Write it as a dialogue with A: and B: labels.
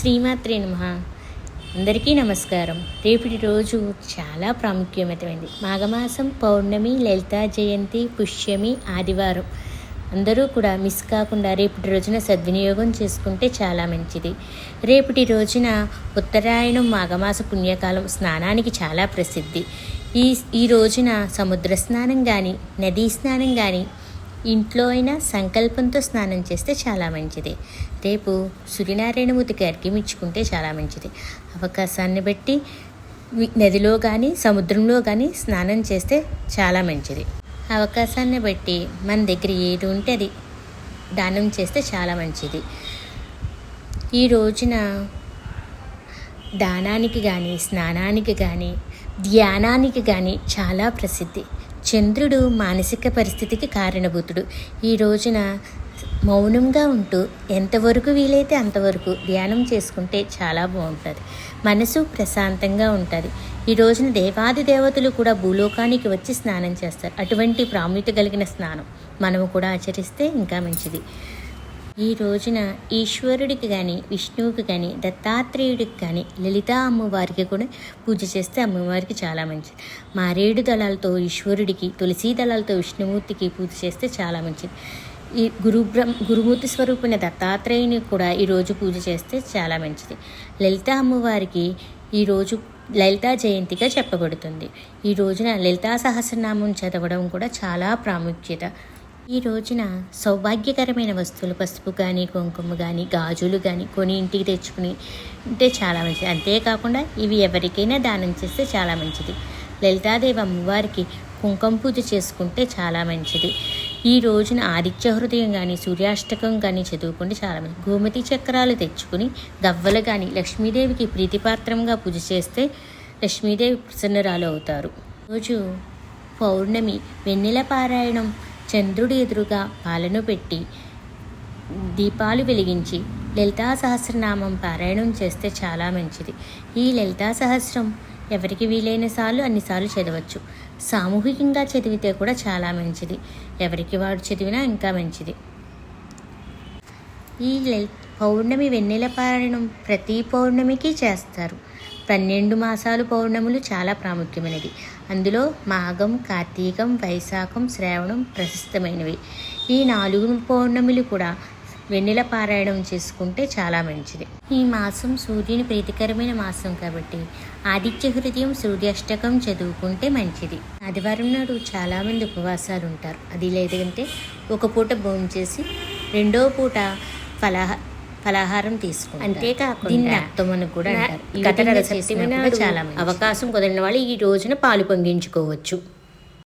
A: శ్రీమాత్రే నమ. అందరికీ నమస్కారం. రేపటి రోజు చాలా ప్రాముఖ్యమైనది మాఘమాసం పౌర్ణమి లలితా జయంతి పుష్యమి ఆదివారం. అందరూ కూడా మిస్ కాకుండా రేపటి రోజున సద్వినియోగం చేసుకుంటే చాలా మంచిది. రేపటి రోజున ఉత్తరాయణం మాఘమాస పుణ్యకాలం స్నానానికి చాలా ప్రసిద్ధి. ఈ ఈ రోజున సముద్ర స్నానం కానీ నదీ స్నానం కానీ ఇంట్లో అయినా సంకల్పంతో స్నానం చేస్తే చాలా మంచిది. రేపు సూర్యనారాయణమూర్తి గారికి మెచ్చుకుంటే చాలా మంచిది. అవకాశాన్ని బట్టి నదిలో కానీ సముద్రంలో కానీ స్నానం చేస్తే చాలా మంచిది. అవకాశాన్ని బట్టి మన దగ్గర ఏది ఉంటే అది దానం చేస్తే చాలా మంచిది. ఈ రోజున దానానికి కానీ స్నానానికి కానీ ధ్యానానికి కానీ చాలా ప్రసిద్ధి. చంద్రుడు మానసిక పరిస్థితికి కారణభూతుడు. ఈ రోజున మౌనంగా ఉంటూ ఎంతవరకు వీలైతే అంతవరకు ధ్యానం చేసుకుంటే చాలా బాగుంటుంది. మనసు ప్రశాంతంగా ఉంటుంది. ఈ రోజున దేవాది దేవతలు కూడా భూలోకానికి వచ్చి స్నానం చేస్తారు. అటువంటి ప్రాముఖ్యత కలిగిన స్నానం. మనము కూడా ఆచరిస్తే ఇంకా మంచిది. ఈ రోజున ఈశ్వరుడికి కానీ విష్ణువుకి కానీ దత్తాత్రేయుడికి కానీ లలితా అమ్మవారికి కూడా పూజ చేస్తే అమ్మవారికి చాలా మంచిది. మారేడు దళాలతో ఈశ్వరుడికి తులసీ దళాలతో విష్ణుమూర్తికి పూజ చేస్తే చాలా మంచిది. ఈ గురు బ్రహ్మ గురుమూర్తి స్వరూపిణ దత్తాత్రేయుని కూడా ఈరోజు పూజ చేస్తే చాలా మంచిది. లలిత అమ్మవారికి ఈరోజు లలితా జయంతిగా చెప్పబడుతుంది. ఈ రోజున లలితా సహస్రనామం చదవడం కూడా చాలా ప్రాముఖ్యత. ఈ రోజున సౌభాగ్యకరమైన వస్తువులు పసుపు కానీ కుంకుమ కానీ గాజులు కానీ కొని ఇంటికి తెచ్చుకుని ఉంటే చాలా మంచిది. అంతేకాకుండా ఇవి ఎవరికైనా దానం చేస్తే చాలా మంచిది. లలితాదేవి అమ్మవారికి కుంకుమ పూజ చేసుకుంటే చాలా మంచిది. ఈ రోజున ఆదిత్య హృదయం కానీ సూర్యాష్టకం కానీ చదువుకుంటే చాలా మంచిది. గోమతి చక్రాలు తెచ్చుకుని గవ్వలు కానీ లక్ష్మీదేవికి ప్రీతిపాత్రంగా పూజ చేస్తే లక్ష్మీదేవి ప్రసన్నరాలు అవుతారు. రోజు పౌర్ణమి వెన్నెల పారాయణం చంద్రుడి ఎదురుగా పాలను పెట్టి దీపాలు వెలిగించి లలితా సహస్రనామం పారాయణం చేస్తే చాలా మంచిది. ఈ లలితా సహస్రం ఎవరికి వీలైన సార్లు అన్నిసార్లు చదవచ్చు. సామూహికంగా చదివితే కూడా చాలా మంచిది. ఎవరికి వాడు చదివినా ఇంకా మంచిది. ఈ పౌర్ణమి వెన్నెల పారాయణం ప్రతి పౌర్ణమికి చేస్తారు. పన్నెండు మాసాలు పౌర్ణములు చాలా ప్రాముఖ్యమైనవి. అందులో మాఘం కార్తీకం వైశాఖం శ్రావణం ప్రశస్తమైనవి. ఈ నాలుగు పౌర్ణములు కూడా వెన్నెల పారాయణం చేసుకుంటే చాలా మంచిది. ఈ మాసం సూర్యుని ప్రీతికరమైన మాసం కాబట్టి ఆదిత్య హృదయం సూర్యాష్టకం చదువుకుంటే మంచిది. ఆదివారం నాడు చాలామంది ఉపవాసాలు ఉంటారు. అది లేదంటే ఒక పూట భోజనం చేసి రెండో పూట ఫలాహ ఫలాహారం తీసుకుంటారు.
B: అంతేకాకుండా
A: అని కూడా అంటారు. అవకాశం కుదిరిన వాళ్ళు ఈ రోజున పాలు పొంగించుకోవచ్చు.